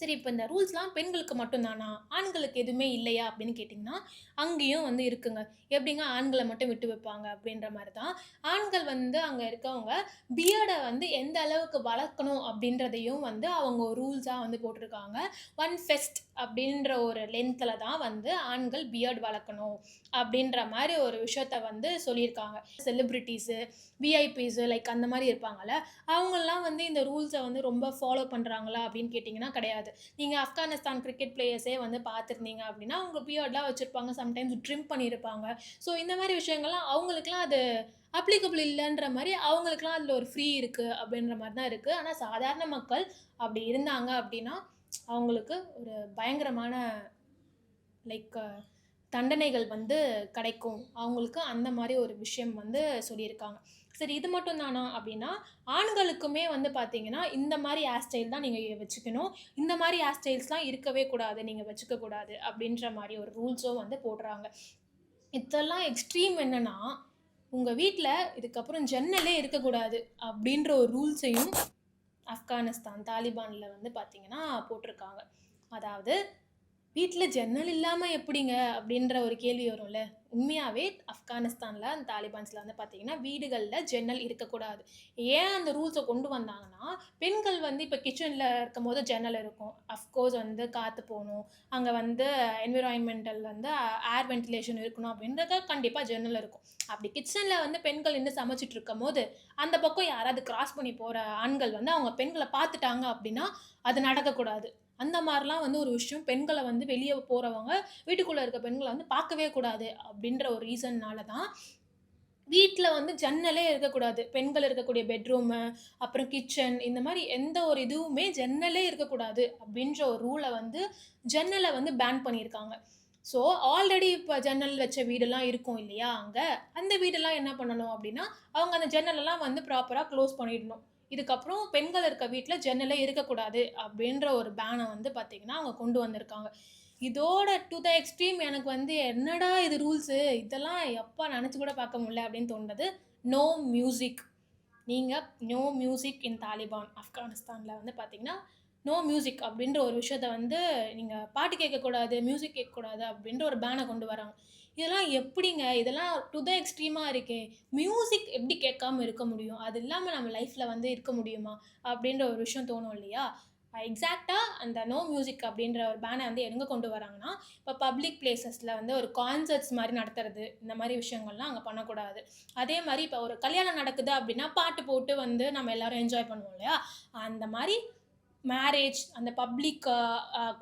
சரி இப்போ இந்த ரூல்ஸ்லாம் பெண்களுக்கு மட்டும்தானா? ஆண்களுக்கு எதுவுமே இல்லையா? அப்படின்னு கேட்டிங்கன்னா அங்கேயும் வந்து இருக்குங்க. எப்படிங்க ஆண்களை மட்டும் விட்டு வைப்பாங்க? அப்படின்ற மாதிரி தான் ஆண்கள் வந்து அங்கே இருக்கவங்க பியர்டை வந்து எந்த அளவுக்கு வளர்க்கணும் அப்படின்றதையும் வந்து அவங்க ரூல்ஸாக வந்து போட்டிருக்காங்க. ஒன் ஃபெஸ்ட் அப்படின்ற ஒரு லென்த்தில் தான் வந்து ஆண்கள் பியர்ட் வளர்க்கணும் அப்படின்ற மாதிரி ஒரு விஷயத்த வந்து சொல்லியிருக்காங்க. செலிப்ரிட்டிஸு விஐபிஸு லைக் அந்த மாதிரி இருப்பாங்கல்ல அவங்கெல்லாம் வந்து இந்த ரூல்ஸை வந்து ரொம்ப ஃபாலோ பண்ணுறாங்களா அப்படின்னு கேட்டிங்கன்னா கிடையாது. நீங்கள் ஆப்கானிஸ்தான் கிரிக்கெட் பிளேயர்ஸே வந்து பார்த்துருந்தீங்க அப்படின்னா அவங்க பியர்ட்லாம் வச்சுருப்பாங்க. சம்டைம்ஸ் ட்ரிம் பண்ணியிருப்பாங்க. ஸோ இந்த மாதிரி விஷயங்கள்லாம் அவங்களுக்குலாம் அது அப்ளிகபிள் இல்லைன்ற மாதிரி அவங்களுக்குலாம் அதில் ஒரு ஃப்ரீ இருக்குது அப்படின்ற மாதிரி தான் இருக்குது ஆனால் சாதாரண மக்கள் அப்படி இருந்தாங்க அப்படின்னா அவங்களுக்கு ஒரு பயங்கரமான லைக் தண்டனைகள் வந்து கிடைக்கும். அவங்களுக்கு அந்த மாதிரி ஒரு விஷயம் வந்து சொல்லியிருக்காங்க. சரி இது மட்டும் தானா? அப்படின்னா ஆண்களுக்குமே வந்து பார்த்தீங்கன்னா இந்த மாதிரி ஹேர் ஸ்டைல் தான் நீங்கள் வச்சுக்கணும். இந்த மாதிரி ஹேர் ஸ்டைல்ஸ்லாம் இருக்கவே கூடாது நீங்கள் வச்சுக்கக்கூடாது அப்படின்ற மாதிரி ஒரு ரூல்ஸும் வந்து போடுறாங்க. இதெல்லாம் எக்ஸ்ட்ரீம் என்னன்னா உங்கள் வீட்டில் இதுக்கப்புறம் ஜன்னலே இருக்கக்கூடாது அப்படின்ற ஒரு ரூல்ஸையும் ஆப்கானிஸ்தான் தாலிபானில் வந்து பார்த்தீங்கன்னா போட்டிருக்காங்க. அதாவது வீட்டில் ஜன்னல் இல்லாமல் எப்படிங்க? அப்படின்ற ஒரு கேள்வி வரும்ல. உண்மையாகவே ஆப்கானிஸ்தானில் அந்த தாலிபான்ஸில் வந்து பார்த்தீங்கன்னா வீடுகளில் ஜன்னல் இருக்கக்கூடாது. ஏன் அந்த ரூல்ஸை கொண்டு வந்தாங்கன்னா பெண்கள் வந்து இப்போ கிச்சனில் இருக்கும் போது ஜன்னல் இருக்கும். அஃப்கோர்ஸ் வந்து காற்று போகணும். அங்கே வந்து என்விரான்மெண்டல் வந்து ஏர் வென்டிலேஷன் இருக்கணும் அப்படின்றத கண்டிப்பாக ஜன்னல் இருக்கும். அப்படி கிச்சனில் வந்து பெண்கள் நின்று சமைச்சிட்டு இருக்கும் போது அந்த பக்கம் யாராவது கிராஸ் பண்ணி போகிற ஆண்கள் வந்து அவங்க பெண்களை பார்த்துட்டாங்க அப்படின்னா அது நடக்கக்கூடாது. அந்த மாதிரிலாம் வந்து ஒரு விஷயம். பெண்களை வந்து வெளியே போகிறவங்க வீட்டுக்குள்ளே இருக்க பெண்களை வந்து பார்க்கவே கூடாது அப்படின்ற ஒரு ரீசன்னால தான் வீட்டில் வந்து ஜன்னலே இருக்கக்கூடாது. பெண்கள் இருக்கக்கூடிய பெட்ரூமு அப்புறம் கிச்சன் இந்த மாதிரி எந்த ஒரு இதுவுமே ஜன்னலே இருக்கக்கூடாது அப்படின்ற ஒரு ரூலை வந்து ஜன்னலை வந்து பேன் பண்ணியிருக்காங்க. ஸோ ஆல்ரெடி இப்போ ஜன்னல் வச்ச வீடெல்லாம் இருக்கும் இல்லையா அங்கே? அந்த வீடெல்லாம் என்ன பண்ணணும் அப்படின்னா அவங்க அந்த ஜன்னலெல்லாம் வந்து ப்ராப்பராக க்ளோஸ் பண்ணிடணும். இதுக்கப்புறம் பெண்கள் இருக்க வீட்டில் ஜன்னலே இருக்கக்கூடாது அப்படின்ற ஒரு பேனை வந்து பார்த்திங்கன்னா அவங்க கொண்டு வந்திருக்காங்க. இதோட டு த எக்ஸ்ட்ரீம் எனக்கு வந்து என்னடா இது ரூல்ஸு இதெல்லாம் எப்போ நினச்சி கூட பார்க்க முடியல அப்படின்னு தோணுது. நோ மியூசிக் நீங்கள் நோ மியூசிக் இன் தாலிபான் ஆப்கானிஸ்தானில் வந்து பார்த்திங்கன்னா நோ மியூசிக் அப்படின்ற ஒரு விஷயத்த வந்து நீங்கள் பாட்டு கேட்கக்கூடாது மியூசிக் கேட்கக்கூடாது அப்படின்ற ஒரு பேனை கொண்டு வராங்க. இதெல்லாம் எப்படிங்க? இதெல்லாம் டு த எக்ஸ்ட்ரீமாக இருக்கே. மியூசிக் எப்படி கேட்காம இருக்க முடியும்? அது இல்லாமல் நம்ம லைஃப்பில் வந்து இருக்க முடியுமா? அப்படின்ற ஒரு விஷயம் தோணும் இல்லையா? எக்ஸாக்டாக அந்த நோ மியூசிக் அப்படின்ற ஒரு பேனை வந்து எங்கே கொண்டு வராங்கன்னா இப்போ பப்ளிக் பிளேசஸில் வந்து ஒரு கான்சர்ட்ஸ் மாதிரி நடத்துறது இந்த மாதிரி விஷயங்கள்லாம் அங்கே பண்ணக்கூடாது. அதே மாதிரி இப்போ ஒரு கல்யாணம் நடக்குது அப்படின்னா பாட்டு போட்டு வந்து நம்ம எல்லோரும் என்ஜாய் பண்ணுவோம் இல்லையா? அந்த மாதிரி மேரேஜ் அந்த பப்ளிக்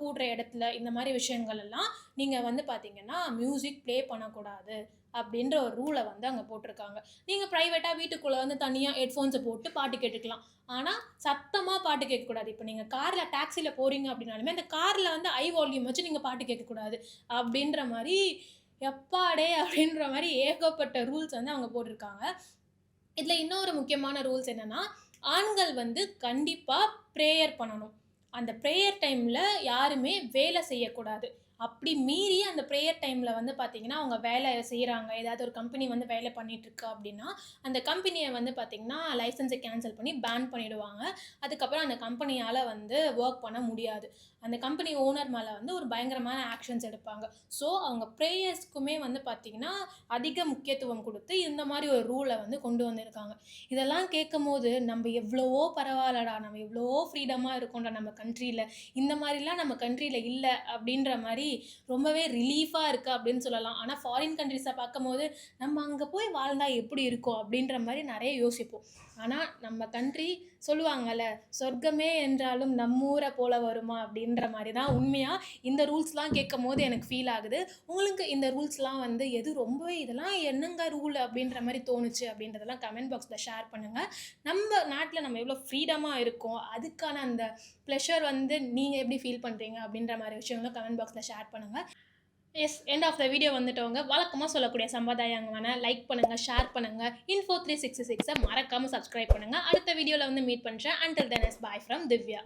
கூடுற இடத்துல இந்த மாதிரி விஷயங்கள் எல்லாம் நீங்கள் வந்து பார்த்தீங்கன்னா மியூசிக் ப்ளே பண்ணக்கூடாது அப்படின்ற ஒரு ரூலை வந்து அங்கே போட்டிருக்காங்க. நீங்கள் ப்ரைவேட்டாக வீட்டுக்குள்ளே வந்து தனியாக ஹெட்ஃபோன்ஸை போட்டு பாட்டு கேட்டுக்கலாம். ஆனால் சத்தமாக பாட்டு கேட்கக்கூடாது. இப்போ நீங்கள் காரில் டாக்ஸியில் போகிறீங்க அப்படின்னாலுமே அந்த காரில் வந்து ஐ வால்யூம் வச்சு நீங்கள் பாட்டு கேட்கக்கூடாது அப்படின்ற மாதிரி எப்பாடே அப்படின்ற மாதிரி ஏகப்பட்ட ரூல்ஸ் வந்து அவங்க போட்டிருக்காங்க. இதில் இன்னொரு முக்கியமான ரூல்ஸ் என்னென்னா ஆண்கள் வந்து கண்டிப்பாக ப்ரேயர் பண்ணணும். அந்த ப்ரேயர் டைமில் யாருமே வேலை செய்யக்கூடாது. அப்படி மீறி அந்த ப்ரேயர் டைமில் வந்து பார்த்திங்கன்னா அவங்க வேலை செய்கிறாங்க ஏதாவது ஒரு கம்பெனி வந்து வேலை பண்ணிகிட்ருக்கு அப்படின்னா அந்த கம்பெனியை வந்து பார்த்திங்கன்னா லைசன்ஸை கேன்சல் பண்ணி பேன் பண்ணிவிடுவாங்க அதுக்கப்புறம் அந்த கம்பெனியால் வந்து ஒர்க் பண்ண முடியாது. அந்த கம்பெனி ஓனர் மேலே வந்து ஒரு பயங்கரமான ஆக்ஷன்ஸ் எடுப்பாங்க. ஸோ அவங்க ப்ரேயர்ஸ்க்குமே வந்து பார்த்திங்கன்னா அதிக முக்கியத்துவம் கொடுத்து இந்த மாதிரி ஒரு ரூலை வந்து கொண்டு வந்திருக்காங்க. இதெல்லாம் கேட்கும் போது நம்ம எவ்வளவோ பரவாயில்லடா நம்ம எவ்வளவோ ஃப்ரீடமாக இருக்கோம்டா நம்ம கண்ட்ரியில் இந்த மாதிரிலாம் நம்ம கண்ட்ரியில் இல்லை அப்படின்ற மாதிரி ரொம்பவே ரிலீஃபாக இருக்குது அப்படின்னு சொல்லலாம். ஆனால் ஃபாரின் கண்ட்ரிஸை பார்க்கும்போது நம்ம அங்கே போய் வாழ்ந்தால் எப்படி இருக்கும் அப்படின்ற மாதிரி நிறைய யோசிப்போம். ஆனால் நம்ம கண்ட்ரி சொல்லுவாங்கல்ல சொர்க்கமே என்றாலும் நம்மூரை போல வருமா? அப்படின்ற மாதிரி தான் உண்மையாக இந்த ரூல்ஸ்லாம் கேட்கும் போது எனக்கு ஃபீல் ஆகுது. உங்களுக்கு இந்த ரூல்ஸ்லாம் வந்து எது ரொம்பவே இதெல்லாம் என்னங்க ரூல் அப்படின்ற மாதிரி தோணுச்சு அப்படின்றதெல்லாம் கமெண்ட் பாக்ஸில் ஷேர் பண்ணுங்கள் நம்ம நாட்டில் நம்ம எவ்வளோ ஃப்ரீடமாக இருக்கோம் அதுக்கான அந்த ப்ளஷர் வந்து நீங்கள் எப்படி ஃபீல் பண்ணுறீங்க அப்படின்ற மாதிரி விஷயங்களும் கமெண்ட் பாக்ஸில் ஷேர் பண்ணுங்கள் as end of the video வந்துட்டவங்க வழக்கமாக சொல்லக்கூடிய சம்பிரதாயங்களான லைக் பண்ணுங்கள் ஷேர் பண்ணுங்கள் இன்ஃபோ த்ரீ சிக்ஸ் சிக்ஸை மறக்காமல் சப்ஸ்கிரைப் பண்ணுங்கள் அடுத்த வீடியோவில் வந்து மீட் பண்ணுறேன் until then yes bye from Divya.